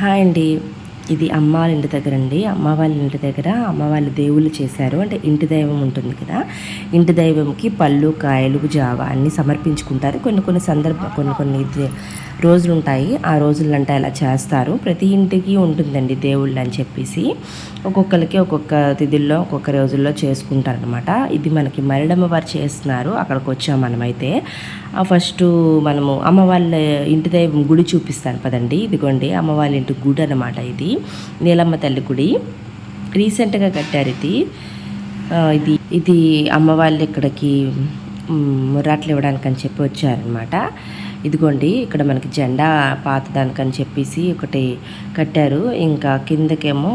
Hi అండి ఇది అమ్మ వాళ్ళ ఇంటి దగ్గర అండి. అమ్మ వాళ్ళ ఇంటి దగ్గర అమ్మ వాళ్ళు దేవుళ్ళు చేశారు. అంటే ఇంటి దైవం ఉంటుంది కదా. ఇంటి దైవంకి పళ్ళు కాయలు జావ అన్నీ సమర్పించుకుంటారు. కొన్ని కొన్ని సందర్భ కొన్ని కొన్ని రోజులు ఉంటాయి ఆ రోజులంటే అలా చేస్తారు. ప్రతి ఇంటికి ఉంటుందండి దేవుళ్ళు అని చెప్పేసి. ఒక్కొక్కరికి ఒక్కొక్క తిథుల్లో ఒక్కొక్క రోజుల్లో చేసుకుంటారనమాట ఇది మనకి మరిడమ్మ వారు చేస్తున్నారు. అక్కడికి వచ్చాం మనమైతే. ఆ ఫస్ట్ మనము అమ్మ వాళ్ళ ఇంటి దైవం గుడి చూపిస్తాను పదండి. ఇదిగోండి అమ్మ వాళ్ళ ఇంటి గుడి అనమాట ఇది. నీలమ్మ తల్లి గుడి. రీసెంట్గా కట్టారు ఇది. ఇది ఇది అమ్మ వాళ్ళు ఇక్కడికి మురాట్లు ముర్రాట్లు ఇవ్వడానికి అని చెప్పి వచ్చారనమాట ఇదిగోండి ఇక్కడ మనకి జెండా పాతదానికని చెప్పేసి ఒకటి కట్టారు. ఇంకా కిందకేమో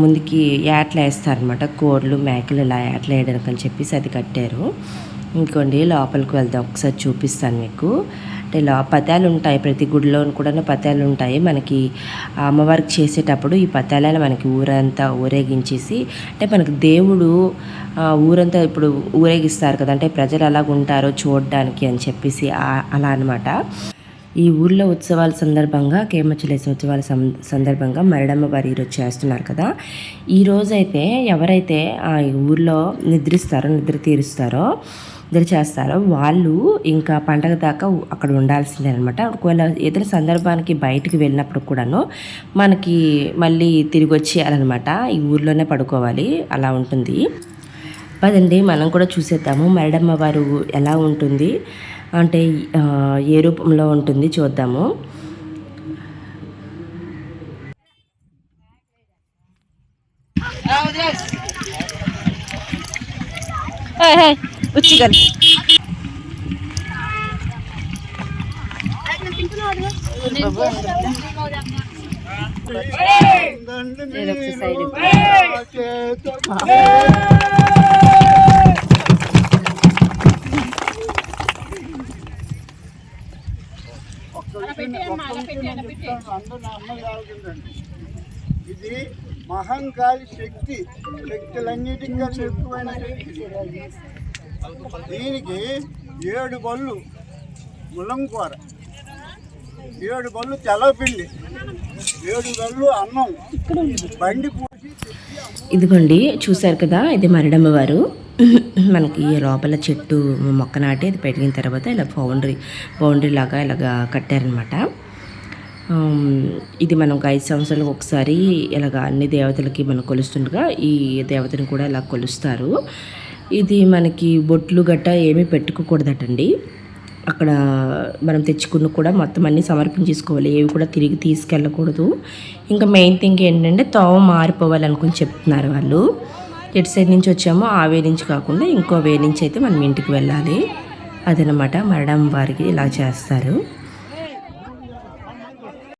ముందుకి యాట్లు వేస్తారనమాట కోళ్ళు మేకలు ఇలా యాట్లు వేయడానికి అని చెప్పేసి అది కట్టారు. ఇంకోండి లోపలికి వెళ్దాం. ఒకసారి చూపిస్తాను మీకు. అంటే లో పతాలు ఉంటాయి ప్రతి గుడిలో కూడా పతాలు ఉంటాయి మనకి ఆ అమ్మవారికి చేసేటప్పుడు ఈ పతాలను మనకి ఊరంతా ఊరేగించేసి అంటే మనకి దేవుడు ఊరంతా ఇప్పుడు ఊరేగిస్తారు కదా అంటే ప్రజలు ఎలాగ ఉంటారో చూడడానికి అని చెప్పేసి అలా అనమాట ఈ ఊర్లో ఉత్సవాల సందర్భంగా కేమచ్చలేసిన ఉత్సవాల సందర్భంగా మరడమ్మ వారు ఈరోజు చేస్తున్నారు కదా. ఈ రోజైతే ఎవరైతే ఆ ఊళ్ళో ఊర్లో నిద్రిస్తారో నిద్ర తీరుస్తారో నిద్ర చేస్తారో వాళ్ళు ఇంకా పండగ దాకా అక్కడ ఉండాల్సిందే అనమాట ఒకవేళ ఏదైనా సందర్భానికి బయటికి వెళ్ళినప్పుడు కూడాను మనకి మళ్ళీ తిరిగి వచ్చేయాలన్నమాట. ఈ ఊర్లోనే పడుకోవాలి. అలా ఉంటుంది. పదండి మనం కూడా చూసేద్దాము. మరడమ్మ వారు ఎలా ఉంటుంది? అంటే ఏ రూపంలో ఉంటుంది చూద్దాము. ఉచ్చిగల్ ఇది మహంకాళి శక్తి శక్తులన్నిటికన్నా ఎక్కువైన శక్తి దీనికి ఏడు బళ్ళు ములంకూర ఏడు బళ్ళు తెల్లపిండి ఏడు బళ్ళు అన్నం. బండి పూసి ఇదిగోండి చూశారు కదా ఇది మరడమ్మ వారు మనకి లోపల చెట్టు మొక్క నాటి అది పెరిగిన తర్వాత ఇలా బౌండరీ బౌండరీ లాగా ఇలాగా కట్టారనమాట ఇది మనం ఐదు సంవత్సరాలకు ఒకసారి ఇలాగ అన్ని దేవతలకి మనం కొలుస్తుండగా ఈ దేవతని కూడా ఇలా కొలుస్తారు. ఇది మనకి బొట్లు గట్ట ఏమీ పెట్టుకోకూడదటండి. అక్కడ మనం తెచ్చుకున్న కూడా మొత్తం అన్నీ సమర్పించేసుకోవాలి ఏవి కూడా తిరిగి తీసుకెళ్ళకూడదు. ఇంకా మెయిన్ థింగ్ ఏంటంటే తోవ మారిపోవాలనుకుని చెప్తున్నారు వాళ్ళు. ఎటు సైడ్ నుంచి వచ్చామో ఆ వే నుంచి కాకుండా ఇంకో వే నుంచి అయితే మనం ఇంటికి వెళ్ళాలి. అదనమాట మరణం వారికి ఇలా చేస్తారు.